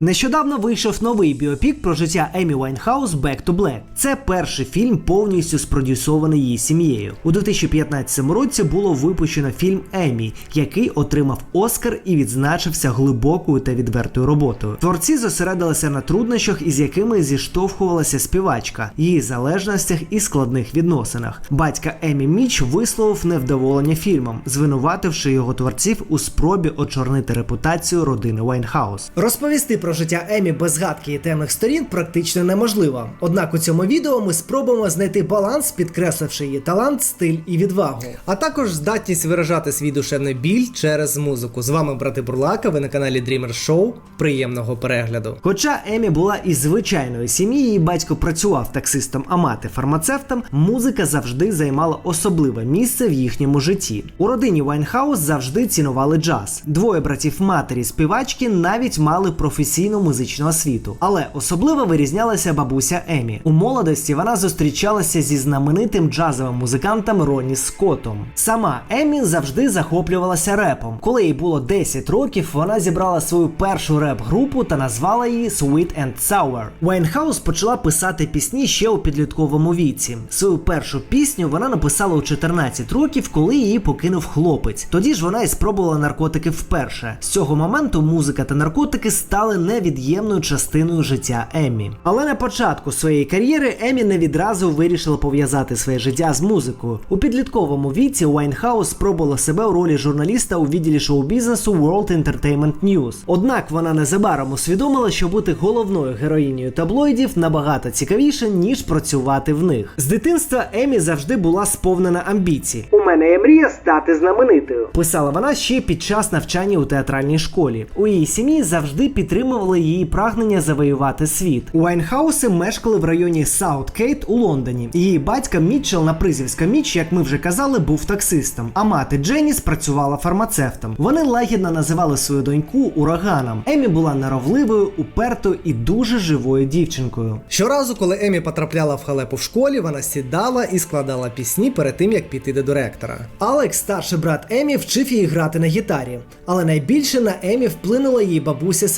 Нещодавно вийшов новий біопік про життя Емі Вайнхаус Back to Black. Це перший фільм, повністю спродюсований її сім'єю. У 2015 році було випущено фільм Емі, який отримав Оскар і відзначився глибокою та відвертою роботою. Творці зосередилися на труднощах, із якими зіштовхувалася співачка, її залежностях і складних відносинах. Батька Емі Міч висловив невдоволення фільмом, звинувативши його творців у спробі очорнити репутацію родини Вайнхаус. Розповісти про життя Емі без згадки і темних сторін практично неможливо. Однак у цьому відео ми спробуємо знайти баланс, підкресливши її талант, стиль і відвагу. А також здатність виражати свій душевний біль через музику. З вами брати Бурлака, ви на каналі Dreamer Show. Приємного перегляду. Хоча Емі була із звичайної сім'ї, її батько працював таксистом, а мати фармацевтом, музика завжди займала особливе місце в їхньому житті. У родині Вайнхаус завжди цінували джаз. Двоє братів матері співачки навіть мали професійну музичну освіту. Але особливо вирізнялася бабуся Емі. У молодості вона зустрічалася зі знаменитим джазовим музикантом Ронні Скоттом. Сама Емі завжди захоплювалася репом. Коли їй було 10 років, вона зібрала свою першу реп-групу та назвала її Sweet and Sour. Вайнхаус почала писати пісні ще у підлітковому віці. Свою першу пісню вона написала у 14 років, коли її покинув хлопець. Тоді ж вона і спробувала наркотики вперше. З цього моменту музика та наркотики стали невід'ємною частиною життя Еммі. Але на початку своєї кар'єри Еммі не відразу вирішила пов'язати своє життя з музикою. У підлітковому віці Уайнхаус спробувала себе у ролі журналіста у відділі шоу-бізнесу World Entertainment News. Однак вона незабаром усвідомила, що бути головною героїнею таблоїдів набагато цікавіше, ніж працювати в них. З дитинства Емі завжди була сповнена амбіцій. У мене є мрія стати знаменитою. Писала вона ще під час навчання у театральній школі. У її сім'ї завжди підтримували її прагнення завоювати світ. Уайнхауси мешкали в районі Сауткейт у Лондоні. Її батька Мітчел на призівська Міч, як ми вже казали, був таксистом. А мати Дженіс працювала фармацевтом. Вони лагідно називали свою доньку ураганом. Емі була наровливою, упертою і дуже живою дівчинкою. Щоразу, коли Емі потрапляла в халепу в школі, вона сідала і складала пісні перед тим, як піти до директора. Алекс, старший брат Емі, вчив її грати на гітарі, але найбільше на Емі вплинула її бабуся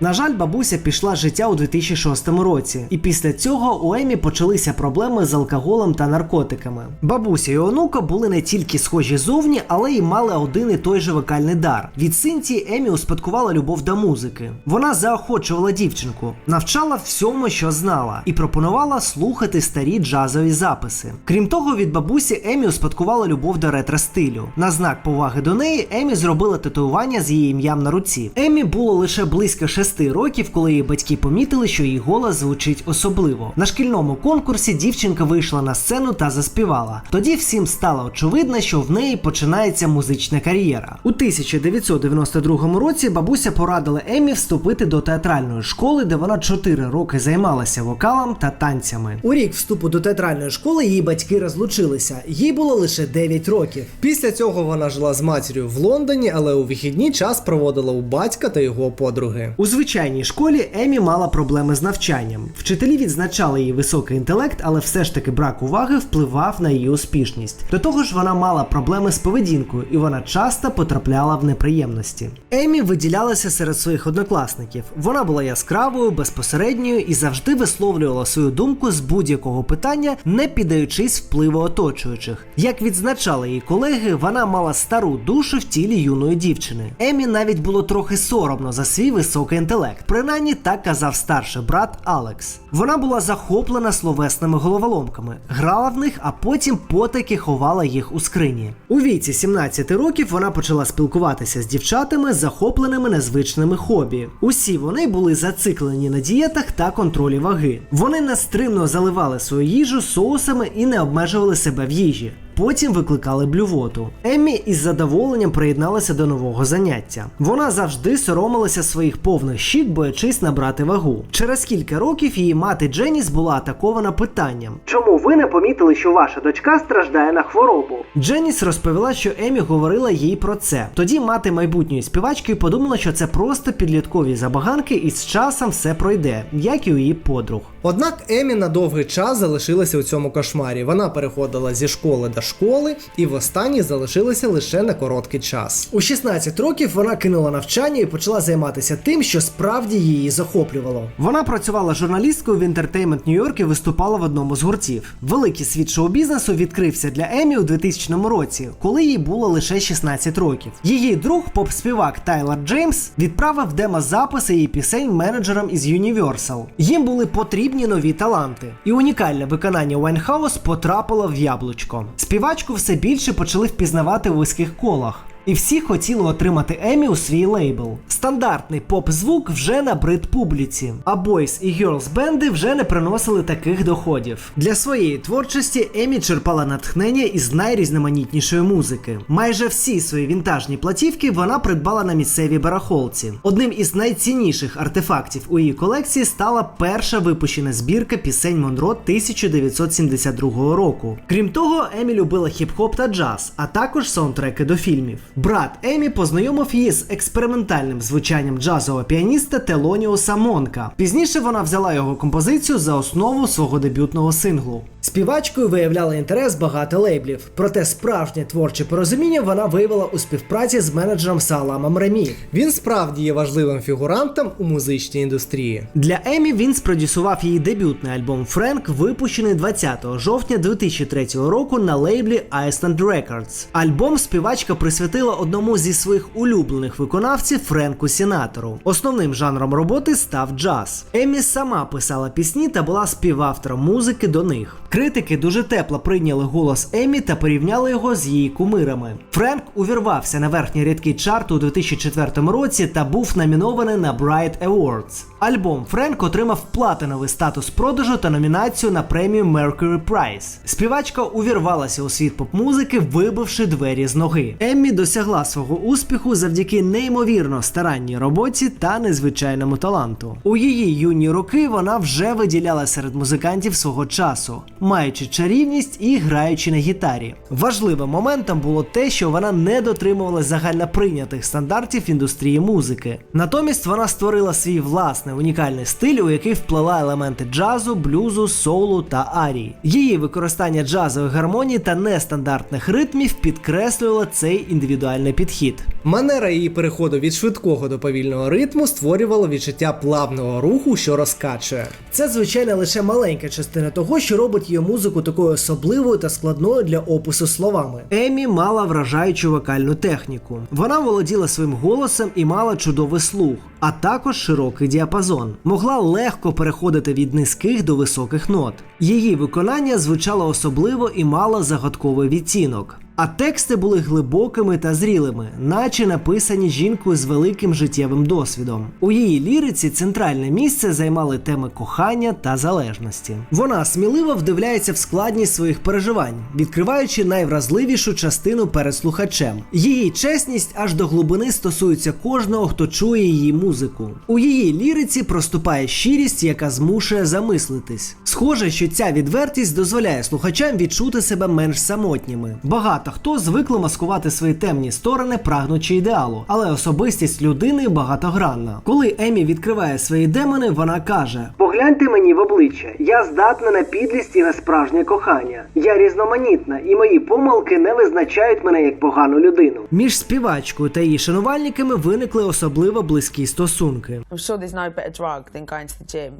На жаль, бабуся пішла з життя у 2006 році, і після цього у Емі почалися проблеми з алкоголем та наркотиками. Бабуся і онука були не тільки схожі зовні, але й мали один і той же вокальний дар. Від Синтії Емі успадкувала любов до музики. Вона заохочувала дівчинку, навчала всьому, що знала, і пропонувала слухати старі джазові записи. Крім того, від бабусі Емі успадкувала любов до ретро-стилю. На знак поваги до неї Емі зробила татуювання з її ім'ям на руці. Емі було лише близько шести років, коли її батьки помітили, що її голос звучить особливо. На шкільному конкурсі дівчинка вийшла на сцену та заспівала. Тоді всім стало очевидно, що в неї починається музична кар'єра. У 1992 році бабуся порадила Емі вступити до театральної школи, де вона 4 роки займалася вокалом та танцями. У рік вступу до театральної школи її батьки розлучилися. Їй було лише 9 років. Після цього вона жила з матір'ю в Лондоні, але у вихідні час проводила у батька та його подруги. У звичайній школі Емі мала проблеми з навчанням. Вчителі відзначали її високий інтелект, але все ж таки брак уваги впливав на її успішність. До того ж, вона мала проблеми з поведінкою, і вона часто потрапляла в неприємності. Емі виділялася серед своїх однокласників. Вона була яскравою, безпосередньою і завжди висловлювала свою думку з будь-якого питання, не піддаючись впливу оточуючих. Як відзначали її колеги, вона мала стару душу в тілі юної дівчини. Емі навіть було трохи соромно за свій високий інтелект. Принаймні так казав старший брат Алекс. Вона була захоплена словесними головоломками, грала в них, а потім потайки ховала їх у скрині. У віці 17 років вона почала спілкуватися з дівчатами, захопленими незвичними хобі. Усі вони були зациклені на дієтах та контролі ваги. Вони нестримно заливали свою їжу соусами і не обмежували себе в їжі. Потім викликали блювоту. Еммі із задоволенням приєдналася до нового заняття. Вона завжди соромилася своїх повних щік, боячись набрати вагу. Через кілька років її мати Дженіс була атакована питанням: Чому ви не помітили, що ваша дочка страждає на хворобу? Дженіс розповіла, що Емі говорила їй про це. Тоді мати майбутньої співачки подумала, що це просто підліткові забаганки, і з часом все пройде, як і у її подруг. Однак Емі на довгий час залишилася у цьому кошмарі. Вона переходила зі школи до школи і в останній залишилася лише на короткий час. У 16 років вона кинула навчання і почала займатися тим, що справді її захоплювало. Вона працювала журналісткою в Entertainment York і виступала в одному з гуртів. Великий світ шоу-бізнесу відкрився для Емі у 2000 році, коли їй було лише 16 років. Її друг, поп-співак Тайлер Джеймс, відправив демозаписи її пісень менеджерам із Universal. Їм були потрібні нові таланти, і унікальне виконання Вайнхаус потрапило в яблучко. Співачку все більше почали впізнавати в вузьких колах. І всі хотіли отримати Емі у свій лейбл. Стандартний поп-звук вже набрид публіці, а бойс і герлс бенди вже не приносили таких доходів. Для своєї творчості Емі черпала натхнення із найрізноманітнішої музики. Майже всі свої вінтажні платівки вона придбала на місцевій барахолці. Одним із найцінніших артефактів у її колекції стала перша випущена збірка пісень Монро 1972 року. Крім того, Емі любила хіп-хоп та джаз, а також саундтреки до фільмів. Брат Емі познайомив її з експериментальним звучанням джазового піаніста Телоніуса Монка. Пізніше вона взяла його композицію за основу свого дебютного синглу. Співачкою виявляла інтерес багато лейблів, проте справжнє творче порозуміння вона виявила у співпраці з менеджером Саламом Ремі. Він справді є важливим фігурантом у музичній індустрії. Для Емі він спродюсував її дебютний альбом Френк, випущений 20 жовтня 2003 року на лейблі Iceland Records. Альбом співачка присвятила одному зі своїх улюблених виконавців Френку Сінатору. Основним жанром роботи став джаз. Емі сама писала пісні та була співавтором музики до них. Критики дуже тепло прийняли голос Емі та порівняли його з її кумирами. Френк увірвався на верхні рядки чарту у 2004 році та був номінований на Bright Awards. Альбом Френк отримав платиновий статус продажу та номінацію на премію Mercury Prize. Співачка увірвалася у світ поп-музики, вибивши двері з ноги. Еммі досягла свого успіху завдяки неймовірно старанній роботі та незвичайному таланту. У її юні роки вона вже виділяла серед музикантів свого часу, маючи чарівність і граючи на гітарі. Важливим моментом було те, що вона не дотримувалась загальноприйнятих стандартів індустрії музики. Натомість вона створила свій власний унікальний стиль, у який вплела елементи джазу, блюзу, соулу та арії. Її використання джазових гармоній та нестандартних ритмів підкреслювало цей індивідуальний підхід. Манера її переходу від швидкого до повільного ритму створювала відчуття плавного руху, що розкачує. Це, звичайно, лише маленька частина того, що робить її музику такою особливою та складною для опису словами. Емі мала вражаючу вокальну техніку. Вона володіла своїм голосом і мала чудовий слух, а також широкий діапазон. Могла легко переходити від низьких до високих нот. Її виконання звучало особливо і мало загадковий відтінок. А тексти були глибокими та зрілими, наче написані жінкою з великим життєвим досвідом. У її ліриці центральне місце займали теми кохання та залежності. Вона сміливо вдивляється в складність своїх переживань, відкриваючи найвразливішу частину перед слухачем. Її чесність аж до глибини стосується кожного, хто чує її музику. У її ліриці проступає щирість, яка змушує замислитись. Схоже, що ця відвертість дозволяє слухачам відчути себе менш самотніми. Багато хто звикли маскувати свої темні сторони, прагнучи ідеалу, але особистість людини багатогранна. Коли Емі відкриває свої демони, вона каже: Погляньте мені в обличчя, я здатна на підлість і на справжнє кохання. Я різноманітна, і мої помилки не визначають мене як погану людину. Між співачкою та її шанувальниками виникли особливо близькі стосунки. I'm sure there's no better drug than going to the gym.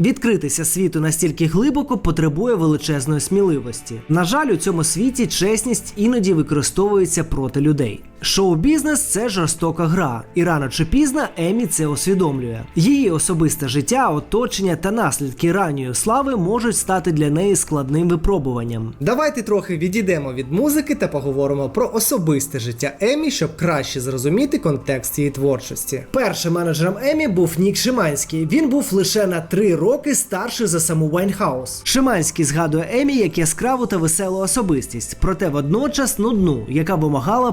Відкритися світу настільки глибоко потребує величезної сміливості. На жаль, у цьому світі чесність іноді використовується проти людей. Шоу-бізнес це жорстока гра, і рано чи пізно Емі це усвідомлює. Її особисте життя, оточення та наслідки ранньої слави можуть стати для неї складним випробуванням. Давайте трохи відійдемо від музики та поговоримо про особисте життя Емі, щоб краще зрозуміти контекст її творчості. Першим менеджером Емі був Нік Шиманський. Він був лише на три роки старший за саму Вайнхаус. Шиманський згадує Емі як яскраву та веселу особистість, проте водночас нудну, яка вимагала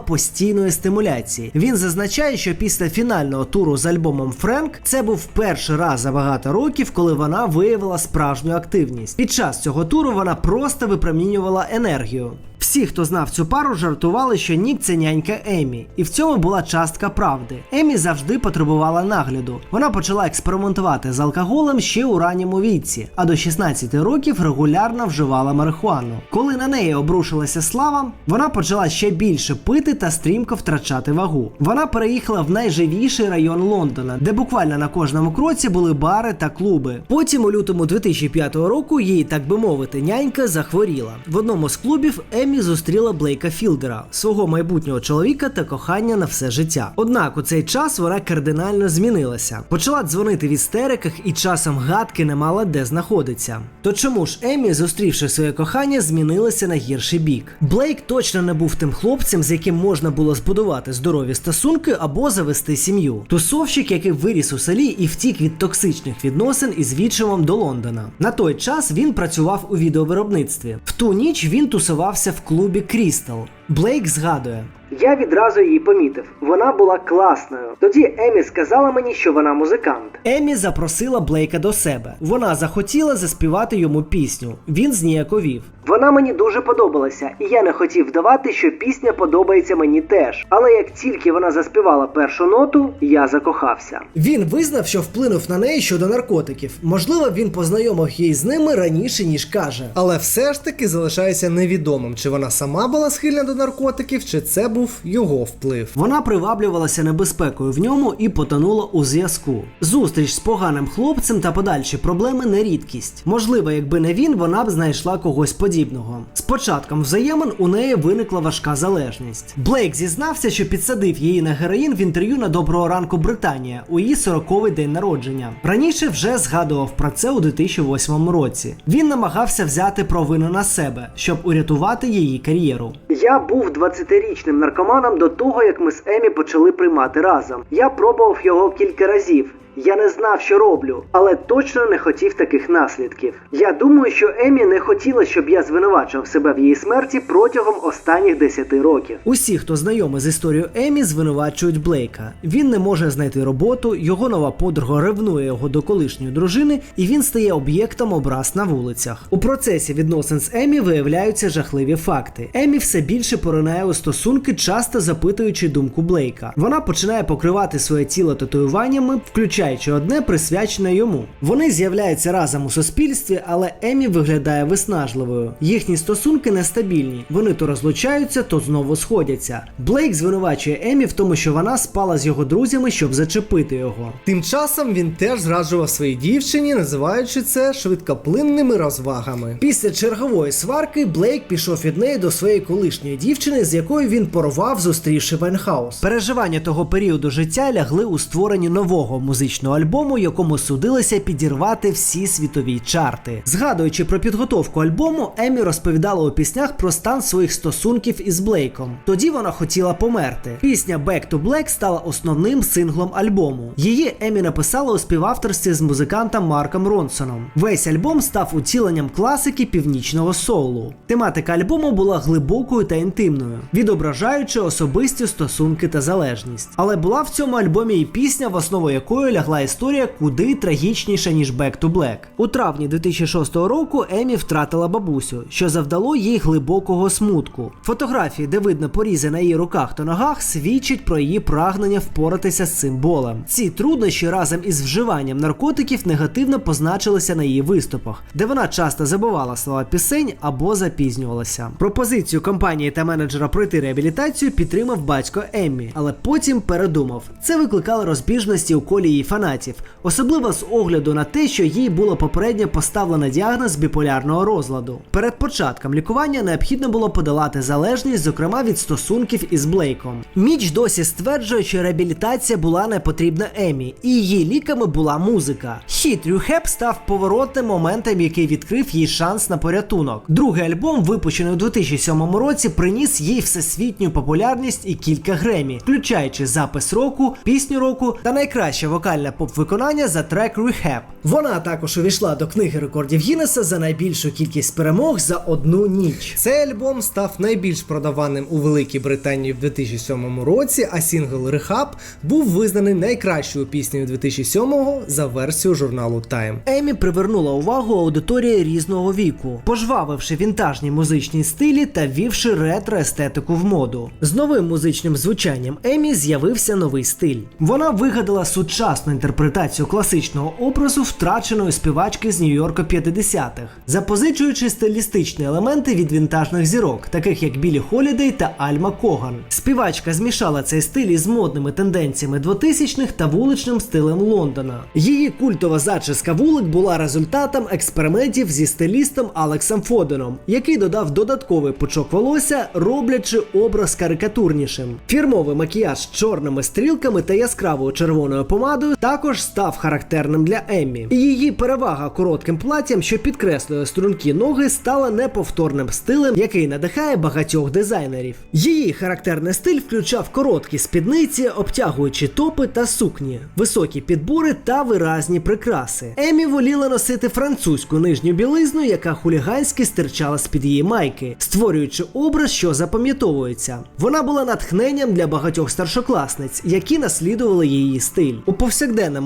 постійної стимуляції. Він зазначає, що після фінального туру з альбомом Френк це був перший раз за багато років, коли вона виявила справжню активність. Під час цього туру вона просто випромінювала енергію. Всі, хто знав цю пару, жартували, що Нік це нянька Емі, і в цьому була частка правди. Емі завжди потребувала нагляду. Вона почала експериментувати з алкоголем ще у ранньому віці, а до 16 років регулярно вживала марихуану. Коли на неї обрушилася слава, вона почала ще більше пити та стрімко втрачати вагу. Вона переїхала в найживіший район Лондона, де буквально на кожному кроці були бари та клуби. Потім у лютому 2005 року її, так би мовити, нянька захворіла. В одному з клубів Емі зустріла Блейка Філдера, свого майбутнього чоловіка та кохання на все життя. Однак у цей час вона кардинально змінилася. Почала дзвонити в істериках і часом гадки не мала де знаходиться. То чому ж Емі, зустрівши своє кохання, змінилася на гірший бік? Блейк точно не був тим хлопцем, з яким можна було збудувати здорові стосунки або завести сім'ю. Тусовщик, який виріс у селі і втік від токсичних відносин із відчимом до Лондона. На той час він працював у відеовиробництві. В ту ніч він тусувався в клубі Крістал. Блейк згадує. Я відразу її помітив. Вона була класною. Тоді Емі сказала мені, що вона музикант. Емі запросила Блейка до себе. Вона захотіла заспівати йому пісню. Він зніяковів. Вона мені дуже подобалася, і я не хотів вдавати, що пісня подобається мені теж. Але як тільки вона заспівала першу ноту, я закохався. Він визнав, що вплинув на неї щодо наркотиків. Можливо, він познайомив її з ними раніше ніж каже. Але все ж таки залишається невідомим, чи вона сама була схильна до наркотиків, чи це був його вплив. Вона приваблювалася небезпекою в ньому і потонула у зв'язку. Зустріч з поганим хлопцем та подальші проблеми не рідкість. Можливо, якби не він, вона б знайшла когось подібного. З початком взаємин у неї виникла важка залежність. Блейк зізнався, що підсадив її на героїн в інтерв'ю на Доброго ранку Британія у її 40-й день народження. Раніше вже згадував про це у 2008 році. Він намагався взяти провину на себе, щоб урятувати її кар'єру. Я був 20-річним наркоманом до того, як ми з Емі почали приймати разом. Я пробував його кілька разів. Я не знав, що роблю, але точно не хотів таких наслідків. Я думаю, що Емі не хотіла, щоб я звинувачував себе в її смерті протягом останніх 10 років. Усі, хто знайомий з історією Емі, звинувачують Блейка. Він не може знайти роботу, його нова подруга ревнує його до колишньої дружини, і він стає об'єктом образ на вулицях. У процесі відносин з Емі виявляються жахливі факти. Емі все більше поринає у стосунки, часто запитуючи думку Блейка. Вона починає покривати своє тіло татуюваннями, включаючи одне присвячене йому. Вони з'являються разом у суспільстві, але Емі виглядає виснажливою. Їхні стосунки нестабільні. Вони то розлучаються, то знову сходяться. Блейк звинувачує Емі в тому, що вона спала з його друзями, щоб зачепити його. Тим часом він теж зраджував своїй дівчині, називаючи це швидкоплинними розвагами. Після чергової сварки Блейк пішов від неї до своєї колишньої дівчини, з якою він порвав, зустрівши Вайнхаус. Переживання того періоду життя лягли у створенні нового музичного альбому, якому судилося підірвати всі світові чарти. Згадуючи про підготовку альбому, Емі розповідала у піснях про стан своїх стосунків із Блейком. Тоді вона хотіла померти. Пісня Back to Black стала основним синглом альбому. Її Емі написала у співавторстві з музикантом Марком Ронсоном. Весь альбом став утіленням класики північного соулу. Тематика альбому була глибокою та інтимною, відображаючи особисті стосунки та залежність. Але була в цьому альбомі і пісня, в основу якої лягла історія куди трагічніша, ніж Back to Black. У травні 2006 року Емі втратила бабусю, що завдало їй глибокого смутку. Фотографії, де видно порізи на її руках та ногах, свідчать про її прагнення впоратися з цим болем. Ці труднощі разом із вживанням наркотиків негативно позначилися на її виступах, де вона часто забувала слова пісень або запізнювалася. Пропозицію компанії та менеджера пройти реабілітацію підтримав батько Еммі, але потім передумав. Це викликало розбіжності у колі її фанатів, особливо з огляду на те, що їй було попередньо поставлено діагноз біполярного розладу. Перед початком лікування необхідно було подолати залежність, зокрема від стосунків із Блейком. Міч досі стверджує, що реабілітація була не потрібна Емі, і її ліками була музика. Хіт Рюхеп став поворотним моментом, який відкрив їй шанс на порятунок. Другий альбом, випущений у 2007 році, приніс їй всесвітню популярність і кілька гремі, включаючи запис року, пісню року та найкраща вокальна оригінальне поп-виконання за трек Rehab. Вона також увійшла до книги рекордів Гіннеса за найбільшу кількість перемог за одну ніч. Цей альбом став найбільш продаваним у Великій Британії в 2007 році, а сінгл Rehab був визнаний найкращою піснею 2007-го за версією журналу Time. Емі привернула увагу аудиторії різного віку, пожвавивши вінтажні музичні стилі та ввівши ретро-естетику в моду. З новим музичним звучанням Емі з'явився новий стиль. Вона вигадала сучасну інтерпретацію класичного образу втраченої співачки з Нью-Йорка 50-х, запозичуючи стилістичні елементи від вінтажних зірок, таких як Білі Холідей та Альма Коган. Співачка змішала цей стиль із модними тенденціями 2000-х та вуличним стилем Лондона. Її культова зачіска вулик була результатом експериментів зі стилістом Алексом Фоденом, який додав додатковий пучок волосся, роблячи образ карикатурнішим. Фірмовий макіяж з чорними стрілками та яскравою червоною помадою також став характерним для Еммі. Її перевага коротким платтям, що підкреслює стрункі ноги, стала неповторним стилем, який надихає багатьох дизайнерів. Її характерний стиль включав короткі спідниці, обтягуючі топи та сукні, високі підбори та виразні прикраси. Емі воліла носити французьку нижню білизну, яка хуліганськи стирчала з-під її майки, створюючи образ, що запам'ятовується. Вона була натхненням для багатьох старшокласниць, які наслідували її стиль. У повсякденному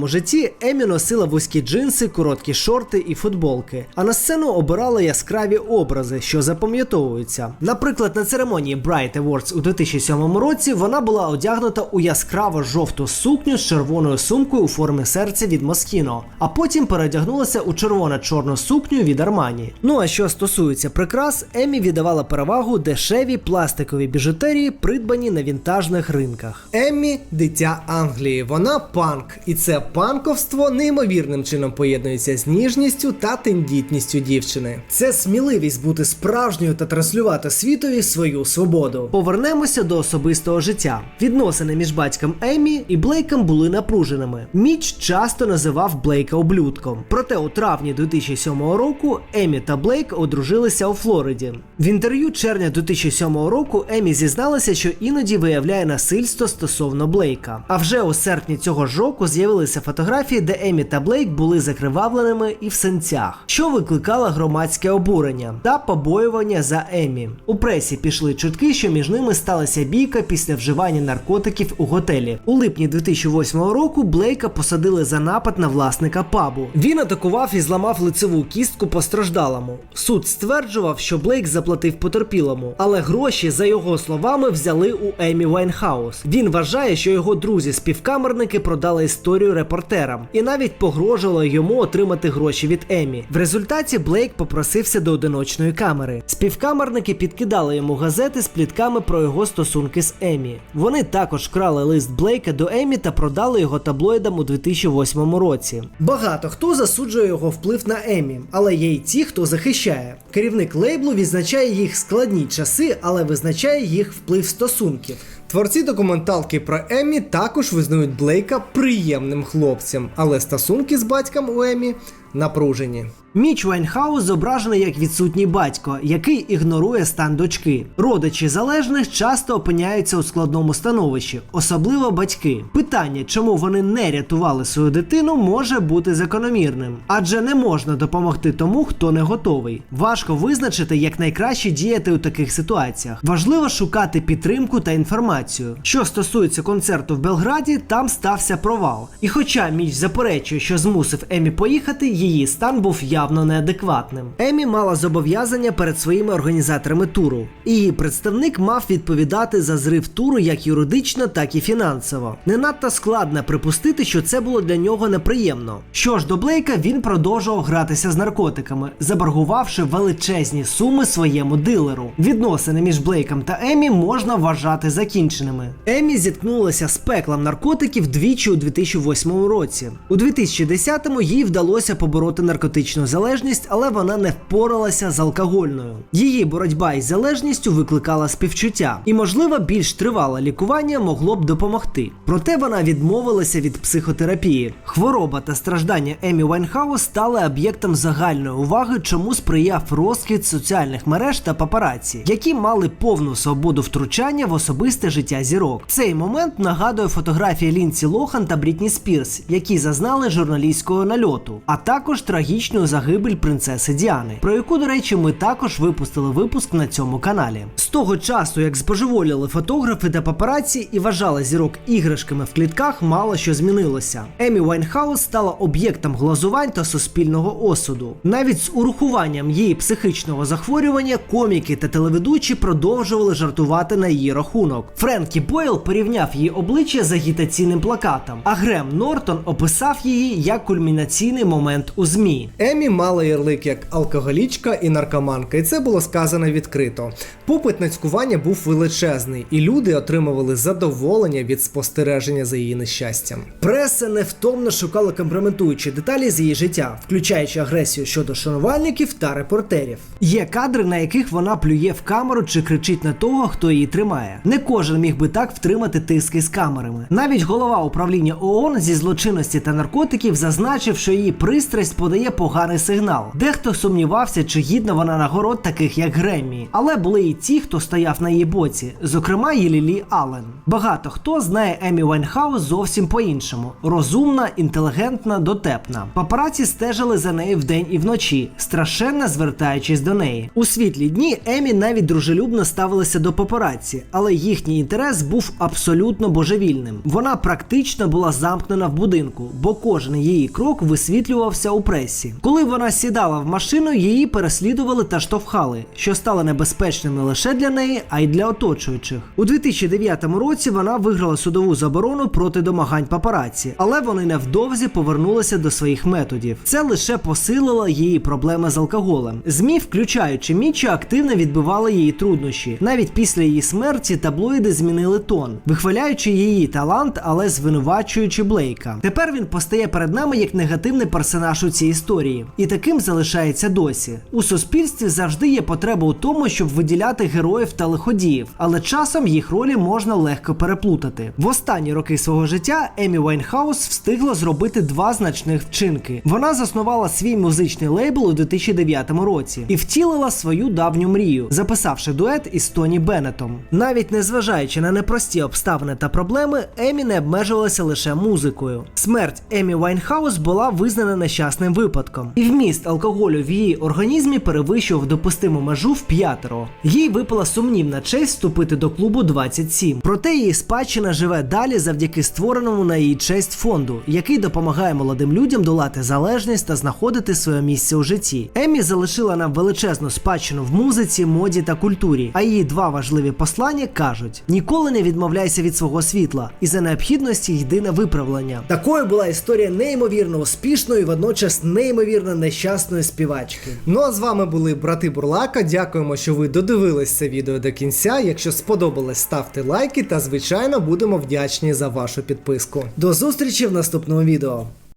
житті Емі носила вузькі джинси, короткі шорти і футболки, а на сцену обирала яскраві образи, що запам'ятовуються. Наприклад, на церемонії Bright Awards у 2007 році вона була одягнута у яскраво жовту сукню з червоною сумкою у формі серця від Moschino, а потім передягнулася у червоно-чорну сукню від Armani. Ну а що стосується прикрас, Емі віддавала перевагу дешевій пластиковій біжутерії, придбаній на вінтажних ринках. Еммі дитя Англії. Вона панк, і це панковство неймовірним чином поєднується з ніжністю та тендітністю дівчини. Це сміливість бути справжньою та транслювати світові свою свободу. Повернемося до особистого життя. Відносини між батьком Еммі і Блейком були напруженими. Міч часто називав Блейка облюдком. Проте у травні 2007 року Еммі та Блейк одружилися у Флориді. В інтерв'ю червня 2007 року Еммі зізналася, що іноді виявляє насильство стосовно Блейка. А вже у серпні цього ж року з'явилися фотографії, де Еммі та Блейк були закривавленими і в сенцях, що викликало громадське обурення та побоювання за Еммі. У пресі пішли чутки, що між ними сталася бійка після вживання наркотиків у готелі. У липні 2008 року Блейка посадили за напад на власника пабу. Він атакував і зламав лицеву кістку постраждалому. Суд стверджував, що Блейк заплатив потерпілому, але гроші, за його словами, взяли у Емі Вайнхаус. Він вважає, що його друзі-співкамерники продали історію репортерам і навіть погрожували йому отримати гроші від Емі. В результаті Блейк попросився до одиночної камери. Співкамерники підкидали йому газети з плітками про його стосунки з Емі. Вони також вкрали лист Блейка до Емі та продали його таблоїдам у 2008 році. Багато хто засуджує його вплив на Емі, але є й ті, хто захищає. Керівник лейблу відзначає їх складні часи, але визначає їх вплив стосунків. Творці документалки про Емі також визнають Блейка приємним хлопцем, але стосунки з батьком у Емі напружені. Міч Вайнхаус зображений як відсутній батько, який ігнорує стан дочки. Родичі залежних часто опиняються у складному становищі, особливо батьки. Питання, чому вони не рятували свою дитину, може бути закономірним, адже не можна допомогти тому, хто не готовий. Важко визначити, як найкраще діяти у таких ситуаціях. Важливо шукати підтримку та інформацію. Що стосується концерту в Белграді, там стався провал. І хоча міч заперечує, що змусив Емі поїхати, її стан був явно неадекватним. Емі мала зобов'язання перед своїми організаторами туру. Її представник мав відповідати за зрив туру як юридично, так і фінансово. Не надто складно припустити, що це було для нього неприємно. Що ж до Блейка, він продовжував гратися з наркотиками, заборгувавши величезні суми своєму дилеру. Відносини між Блейком та Емі можна вважати закінченими. Емі зіткнулася з пеклом наркотиків двічі у 2008 році. У 2010-му їй вдалося побороти наркотичну залежність, але вона не впоралася з алкогольною. Її боротьба із залежністю викликала співчуття, і, можливо, більш тривале лікування могло б допомогти. Проте вона відмовилася від психотерапії. Хвороба та страждання Емі Вайнхаус стали об'єктом загальної уваги, чому сприяв розквіт соціальних мереж та папараці, які мали повну свободу втручання в особисте життя зірок. Цей момент нагадує фотографія Лінці Лохан та Брітні Спірс, які зазнали журналістського нальоту, а також трагічну загибель принцеси Діани, про яку, до речі, ми також випустили випуск на цьому каналі. З того часу, як збожеволіли фотографи та папараці і вважали зірок іграшками в клітках, мало що змінилося. Емі Вайнхаус стала об'єктом глазувань та суспільного осуду. Навіть з урахуванням її психічного захворювання коміки та телеведучі продовжували жартувати на її рахунок. Френкі Бойл порівняв її обличчя з агітаційним плакатом, а Грем Нортон описав її як кульмінаційний момент у ЗМІ. Емі мала ярлик як алкоголічка і наркоманка, і це було сказано відкрито. Попит на цькування був величезний, і люди отримували задоволення від спостереження за її нещастям. Преса невтомно шукала компрометуючі деталі з її життя, включаючи агресію щодо шанувальників та репортерів. Є кадри, на яких вона плює в камеру чи кричить на того, хто її тримає. Не кожен міг би так втримати тиски з камерами. Навіть голова управління ООН зі злочинності та наркотиків зазначив, що її пристрасть подає поганий сигнал. Дехто сумнівався, чи гідна вона нагород таких як Греммі. Але були і ті, хто стояв на її боці, зокрема і Лілі Аллен. Багато хто знає Емі Вайнхаус зовсім по-іншому: розумна, інтелігентна, дотепна. Папараці стежили за нею вдень і вночі, страшенно звертаючись до неї. У світлі дні Емі навіть дружелюбно ставилася до папараці, але їхній інтерес був абсолютно божевільним. Вона практично була замкнена в будинку, бо кожен її крок висвітлювався у пресі. Коли вона сідала в машину, її переслідували та штовхали, що стало небезпечним не лише для неї, а й для оточуючих. У 2009 році вона виграла судову заборону проти домагань папараці, але вони невдовзі повернулися до своїх методів. Це лише посилило її проблеми з алкоголем. ЗМІ, включаючи Мічі, активно відбивали її труднощі. Навіть після її смерті таблоїди змінили тон, вихваляючи її талант, але звинувачуючи Блейка. Тепер він постає перед нами як негативний персонаж у цій історії, і таким залишається досі. У суспільстві завжди є потреба у тому, щоб виділяти героїв та лиходіїв, але часом їх ролі можна легко переплутати. В останні роки свого життя Емі Вайнхаус встигла зробити два значних вчинки. Вона заснувала свій музичний лейбл у 2009 році і втілила свою давню мрію, записавши дует із Тоні Беннетом. Навіть незважаючи на непрості обставини та проблеми, Емі не обмежувалася лише музикою. Смерть Емі Вайнхаус була визнана нещасним випадком, і вміст алкоголю в її організмі перевищував допустиму межу в п'ятеро. Їй випала сумнівна честь вступити до клубу 27. Проте її спадщина живе далі завдяки створеному на її честь фонду, який допомагає молодим людям долати залежність та знаходити своє місце у житті. Емі залишила нам величезну спадщину в музиці, моді та культурі. А її два важливі послання кажуть: ніколи не відмовляйся від свого світла, і за необхідності йди на виправлення. Такою була історія неймовірно успішної, водночас неймовірно нещасної співачки. Ну а з вами були брати Бурлака. Дякуємо, що ви додивились це відео до кінця. Якщо сподобалось, ставте лайки та, звичайно, будемо вдячні за вашу підписку. До зустрічі в наступному відео.